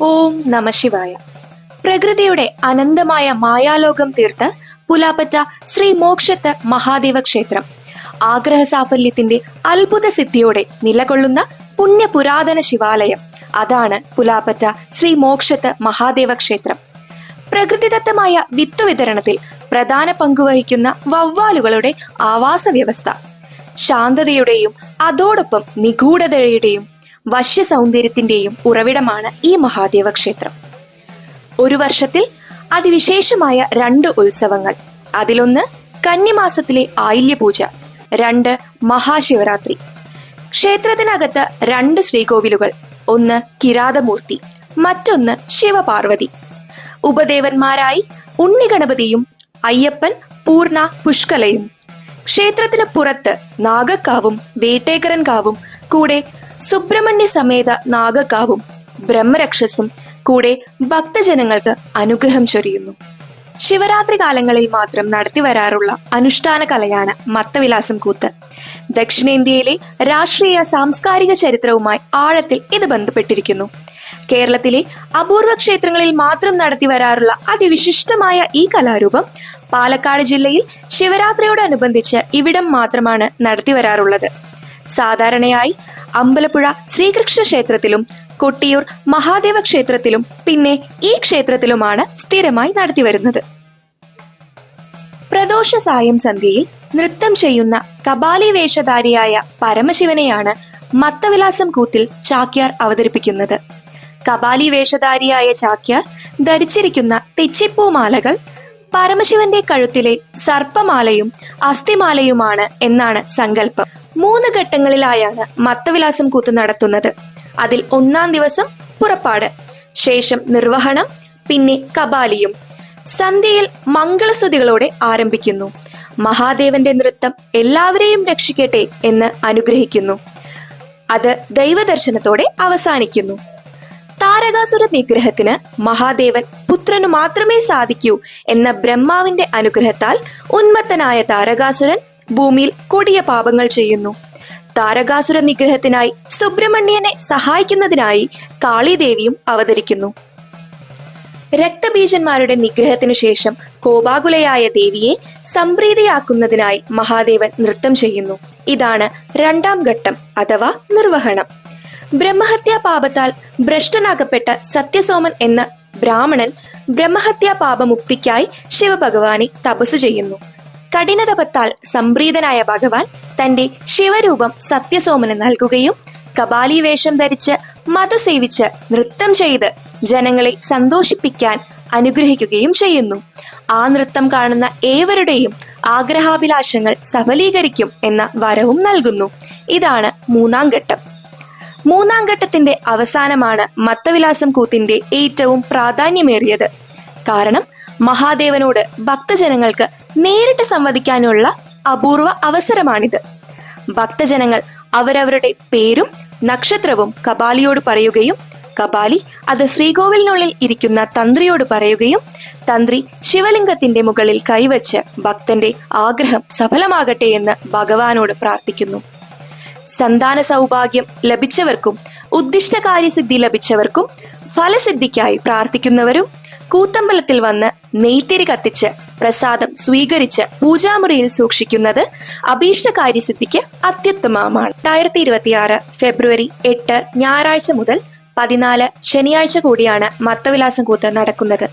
ഓം നമശിവായ പ്രകൃതിയുടെ അനന്തമായ മായാലോകം തീർത്ത് പുലാപ്പറ്റ ശ്രീ മോക്ഷത്ത് മഹാദേവ ക്ഷേത്രം. ആഗ്രഹ സാഫല്യത്തിന്റെ അത്ഭുത സിദ്ധിയോടെ നിലകൊള്ളുന്ന പുണ്യ പുരാതന ശിവാലയം. അതാണ് പുലാപ്പറ്റ ശ്രീ മോക്ഷത്ത് മഹാദേവ ക്ഷേത്രം. പ്രകൃതിദത്തമായ വിത്ത് വിതരണത്തിൽ പ്രധാന പങ്കുവഹിക്കുന്ന വവ്വാലുകളുടെ ആവാസ വ്യവസ്ഥ. ശാന്തതയുടെയും അതോടൊപ്പം നിഗൂഢതയുടെയും വശ്യ സൗന്ദര്യത്തിന്റെയും ഉറവിടമാണ് ഈ മഹാദേവ ക്ഷേത്രം ഒരു വർഷത്തിൽ അതിവിശേഷമായ രണ്ട് ഉത്സവങ്ങൾ. അതിലൊന്ന് കന്നിമാസത്തിലെ ആയില്യപൂജ രണ്ട് മഹാശിവരാത്രി. ക്ഷേത്രത്തിനകത്ത് രണ്ട് ശ്രീകോവിലുകൾ ഒന്ന് കിരാതമൂർത്തി മറ്റൊന്ന് ശിവപാർവതി ഉപദേവന്മാരായി ഉണ്ണിഗണപതിയും അയ്യപ്പൻ പൂർണ പുഷ്കലയും. ക്ഷേത്രത്തിന് പുറത്ത് നാഗക്കാവും വേട്ടേക്കരൻ കാവും കൂടെ സുബ്രഹ്മണ്യ സമേത നാഗക്കാവും ബ്രഹ്മരക്ഷസും കൂടെ ഭക്തജനങ്ങൾക്ക് അനുഗ്രഹം ചൊരിയുന്നു. ശിവരാത്രി കാലങ്ങളിൽ മാത്രം നടത്തി വരാറുള്ള അനുഷ്ഠാന കലയാണ് മത്തവിലാസം കൂത്ത്. ദക്ഷിണേന്ത്യയിലെ രാഷ്ട്രീയ സാംസ്കാരിക ചരിത്രവുമായി ആഴത്തിൽ ഇത് ബന്ധപ്പെട്ടിരിക്കുന്നു. കേരളത്തിലെ അപൂർവ ക്ഷേത്രങ്ങളിൽ മാത്രം നടത്തി വരാറുള്ള അതിവിശിഷ്ടമായ ഈ കലാരൂപം പാലക്കാട് ജില്ലയിൽ ശിവരാത്രിയോടനുബന്ധിച്ച് ഇവിടം മാത്രമാണ് നടത്തി വരാറുള്ളത്. സാധാരണയായി അമ്പലപ്പുഴ ശ്രീകൃഷ്ണ ക്ഷേത്രത്തിലും കൊട്ടിയൂർ മഹാദേവ ക്ഷേത്രത്തിലും പിന്നെ ഈ ക്ഷേത്രത്തിലുമാണ് സ്ഥിരമായി നടത്തിവരുന്നത് പ്രദോഷ സായം സന്ധ്യയിൽ നൃത്തം ചെയ്യുന്ന കപാലി വേഷധാരിയായ പരമശിവനെയാണ് മത്തവിലാസം കൂത്തിൽ ചാക്യാർ അവതരിപ്പിക്കുന്നത്. കപാലി വേഷധാരിയായ ചാക്യാർ ധരിച്ചിരിക്കുന്ന തെച്ചിപ്പൂമാലകൾ പരമശിവന്റെ കഴുത്തിലെ സർപ്പമാലയും അസ്ഥിമാലയുമാണ് എന്നാണ് സങ്കല്പം. മൂന്ന് ഘട്ടങ്ങളിലായാണ് മത്തവിലാസം കൂത്ത് നടത്തുന്നത്. അതിൽ ഒന്നാം ദിവസം പുറപ്പാട് ശേഷം നിർവഹണം പിന്നെ കപാലിയും സന്ധ്യയിൽ മംഗളസ്തുതികളോടെ ആരംഭിക്കുന്നു. മഹാദേവന്റെ നൃത്തം എല്ലാവരെയും രക്ഷിക്കട്ടെ എന്ന് അനുഗ്രഹിക്കുന്നു. അത് ദൈവദർശനത്തോടെ അവസാനിക്കുന്നു. താരകാസുര നിഗ്രഹത്തിന് മഹാദേവൻ പുത്രനു മാത്രമേ സാധിക്കൂ എന്ന ബ്രഹ്മാവിന്റെ അനുഗ്രഹത്താൽ ഉന്മത്തനായ താരകാസുരൻ ഭൂമിയിൽ കൊടിയ പാപങ്ങൾ ചെയ്യുന്നു. താരകാസുര നിഗ്രഹത്തിനായി സുബ്രഹ്മണ്യനെ സഹായിക്കുന്നതിനായി കാളിദേവിയും അവതരിക്കുന്നു. രക്തബീജന്മാരുടെ നിഗ്രഹത്തിനു ശേഷം കോപാകുലയായ ദേവിയെ സംപ്രീതിയാക്കുന്നതിനായി മഹാദേവൻ നൃത്തം ചെയ്യുന്നു. ഇതാണ് രണ്ടാം ഘട്ടം അഥവാ നിർവഹണം. ബ്രഹ്മഹത്യാ പാപത്താൽ ഭ്രഷ്ടനാകപ്പെട്ട സത്യസോമൻ എന്ന ബ്രാഹ്മണൻ ബ്രഹ്മഹത്യാ പാപമുക്തിക്കായി ശിവഭഗവാനെ തപസ് ചെയ്യുന്നു. കഠിനതപത്താൽ സംപ്രീതനായ ഭഗവാൻ തന്റെ ശിവരൂപം സത്യസോമന് നൽകുകയും കപാലി വേഷം ധരിച്ച് മധു സേവിച്ച് നൃത്തം ചെയ്ത് ജനങ്ങളെ സന്തോഷിപ്പിക്കാൻ അനുഗ്രഹിക്കുകയും ചെയ്യുന്നു. ആ നൃത്തം കാണുന്ന ഏവരുടെയും ആഗ്രഹാഭിലാഷങ്ങൾ സഫലീകരിക്കും എന്ന വരവും നൽകുന്നു. ഇതാണ് മൂന്നാം ഘട്ടം. മൂന്നാം ഘട്ടത്തിന്റെ അവസാനമാണ് മത്തവിലാസം കൂത്തിന്റെ ഏറ്റവും പ്രാധാന്യമേറിയത്. കാരണം മഹാദേവനോട് ഭക്തജനങ്ങൾക്ക് നേരിട്ട് സംവദിക്കാനുള്ള അപൂർവ അവസരമാണിത്. ഭക്തജനങ്ങൾ അവരവരുടെ പേരും നക്ഷത്രവും കപാലിയോട് പറയുകയും കപാലി അത് ശ്രീകോവിലിനുള്ളിൽ ഇരിക്കുന്ന തന്ത്രിയോട് പറയുകയും തന്ത്രി ശിവലിംഗത്തിന്റെ മുകളിൽ കൈവച്ച് ഭക്തന്റെ ആഗ്രഹം സഫലമാകട്ടെ എന്ന് ഭഗവാനോട് പ്രാർത്ഥിക്കുന്നു. സന്താന സൗഭാഗ്യം ലഭിച്ചവർക്കും ഉദ്ദിഷ്ട കാര്യസിദ്ധി ലഭിച്ചവർക്കും ഫലസിദ്ധിക്കായി പ്രാർത്ഥിക്കുന്നവരും കൂത്തമ്പലത്തിൽ വന്ന് നെയ്ത്തിരി കത്തിച്ച് പ്രസാദം സ്വീകരിച്ച് പൂജാമുറിയിൽ സൂക്ഷിക്കുന്നത് അഭീഷ്ട കാര്യസിദ്ധിക്ക് അത്യുത്തമമാണ്. രണ്ടായിരത്തി ഇരുപത്തിയാറ് ഫെബ്രുവരി എട്ട് ഞായറാഴ്ച മുതൽ പതിനാല് ശനിയാഴ്ച കൂടിയാണ് മത്തവിലാസം കൂത്ത് നടക്കുന്നത്.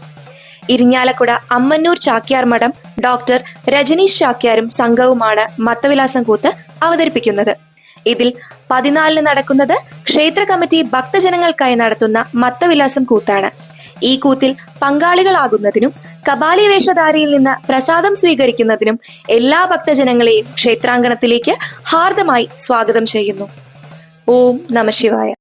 ഇരിഞ്ഞാലക്കുട അമ്മന്നൂർ ചാക്യാർ മഠം ഡോക്ടർ രജനീഷ് ചാക്യാരും സംഘവുമാണ് മത്തവിലാസം കൂത്ത് അവതരിപ്പിക്കുന്നത്. ഇതിൽ പതിനാലിന് നടക്കുന്നത് ക്ഷേത്ര കമ്മിറ്റി ഭക്തജനങ്ങൾക്കായി നടത്തുന്ന മത്തവിലാസം കൂത്താണ്. ഈ കൂത്തിൽ പങ്കാളികളാകുന്നതിനും കപാലി വേഷധാരിയിൽ നിന്ന് പ്രസാദം സ്വീകരിക്കുന്നതിനും എല്ലാ ഭക്തജനങ്ങളെയും ക്ഷേത്രാങ്കണത്തിലേക്ക് ഹാർദമായി സ്വാഗതം ചെയ്യുന്നു. ഓം നമശിവായ